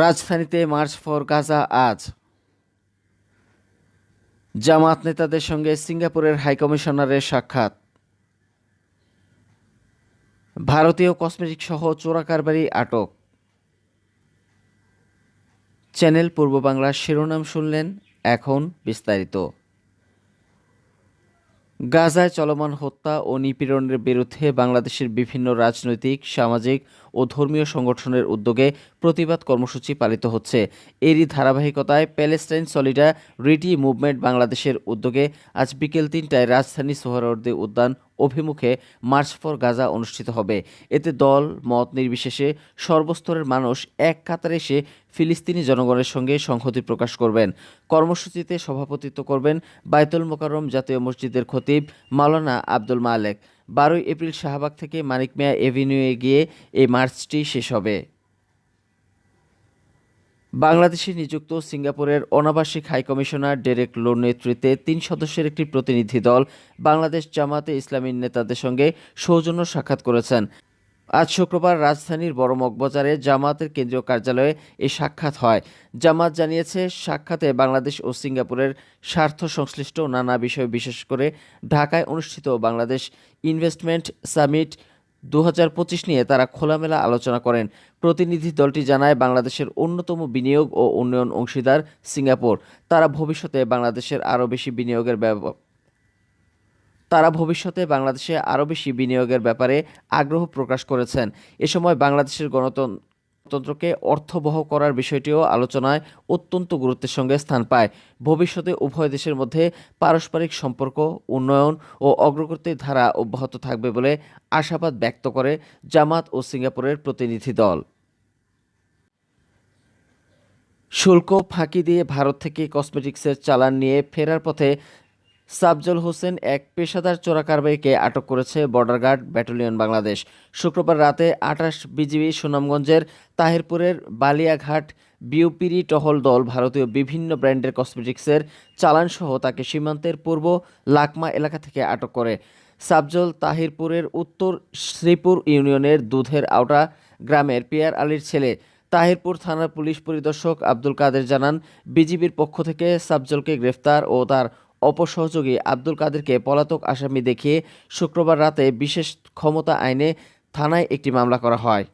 রাজধানীতে March for Gaza আজ। জামাত নেতাদের সঙ্গে সিঙ্গাপুরের হাইকমিশনারের সাক্ষাৎ। ভারতীয় কসমেটিক সহ চোরা কারবারি আটক। চ্যানেল পূর্ব বাংলার শিরোনাম শুনলেন এখন বিস্তারিত। গাজায় চলমান হত্যা ও নিপীড়নের বিরুদ্ধে বাংলাদেশের বিভিন্ন রাজনৈতিক, সামাজিক ও ধর্মীয় সংগঠনের উদ্যোগে প্রতিবাদ কর্মসূচি পালিত হচ্ছে। এরই ধারাবাহিকতায় প্যালেস্টাইন সলিডা রিটি মুভমেন্ট বাংলাদেশের উদ্যোগে আজ বিকেল তিনটায় রাজধানী সোহরাওয়ার্দী উদ্যান অভিমুখে মার্চ ফর গাজা অনুষ্ঠিত হবে। এতে দল, মত নির্বিশেষে সর্বস্তরের মানুষ এক কাতারে এসে ফিলিস্তিনি জনগণের সঙ্গে সংহতি প্রকাশ করবেন। কর্মসূচিতে সভাপতিত্ব করবেন বায়তুল মোকাররম জাতীয় মসজিদের খতিব মাওলানা আব্দুল মালেক। বারোই এপ্রিল শাহবাগ থেকে মানিক মিয়া এভিনিউয়ে গিয়ে এই মার্চটি শেষ হবে। বাংলাদেশে নিযুক্ত সিঙ্গাপুরের অনাবাসিক হাইকমিশনার ডেরেক লোর নেতৃত্বে তিন সদস্যের একটি প্রতিনিধি দল বাংলাদেশ জামাতে ইসলামীর নেতাদের সঙ্গে সৌজন্য সাক্ষাৎ করেছেন। আজ শুক্রবার রাজধানীর বড় মগবাজারে জামাতের কেন্দ্রীয় কার্যালয়ে এই সাক্ষাৎ হয়। জামাত জানিয়েছে, সাক্ষাতে বাংলাদেশ ও সিঙ্গাপুরের স্বার্থ সংশ্লিষ্ট নানা বিষয় বিশেষ করে ঢাকায় অনুষ্ঠিত বাংলাদেশ ইনভেস্টমেন্ট সামিট দু হাজার পঁচিশ নিয়ে তারা খোলামেলা আলোচনা করেন। প্রতিনিধি দলটি জানায়, বাংলাদেশের অন্যতম বিনিয়োগ ও উন্নয়ন অংশীদার সিঙ্গাপুর। তারা ভবিষ্যতে বাংলাদেশের আরও বেশি বিনিয়োগের তারা ভবিষ্যতে বাংলাদেশে আরও বেশি বিনিয়োগের ব্যাপারে আগ্রহ প্রকাশ করেছেন। এ সময় বাংলাদেশের গণতন্ত্রকে অর্থবহ করার বিষয়টিও আলোচনায় অত্যন্ত গুরুত্বের সঙ্গে স্থান পায়। ভবিষ্যতে উভয় দেশের মধ্যে পারস্পরিক সম্পর্ক, উন্নয়ন ও অগ্রগতির ধারা অব্যাহত থাকবে বলে আশাবাদ ব্যক্ত করে জামাত ও সিঙ্গাপুরের প্রতিনিধি দল। শুল্ক ফাঁকি দিয়ে ভারত থেকে কসমেটিক্সের চালান নিয়ে ফেরার পথে সাবজল হোসেন এক পেশাদার চোরা কারবারিকে আটক করেছে বর্ডার গার্ড ব্যাটালিয়ন বাংলাদেশ। শুক্রবার রাতে আঠাশ বিজিবি সুনামগঞ্জের তাহিরপুরের বালিয়াঘাট বিউপিরি টহল দল ভারতীয় বিভিন্ন ব্র্যান্ডের কসমেটিক্সের চালানসহ তাকে সীমান্তের পূর্ব লাকমা এলাকা থেকে আটক করে। সাবজল তাহিরপুরের উত্তর শ্রীপুর ইউনিয়নের দুধের আওটা গ্রামের পিয়ার আলীর ছেলে। তাহিরপুর থানার পুলিশ পরিদর্শক আব্দুল কাদের জানান, বিজিবির পক্ষ থেকে সাবজলকে গ্রেফতার ও তার অপসহযোগী আব্দুল কাদেরকে পলাতক আসামি দেখিয়ে শুক্রবার রাতে বিশেষ ক্ষমতা আইনে থানায় একটি মামলা করা হয়।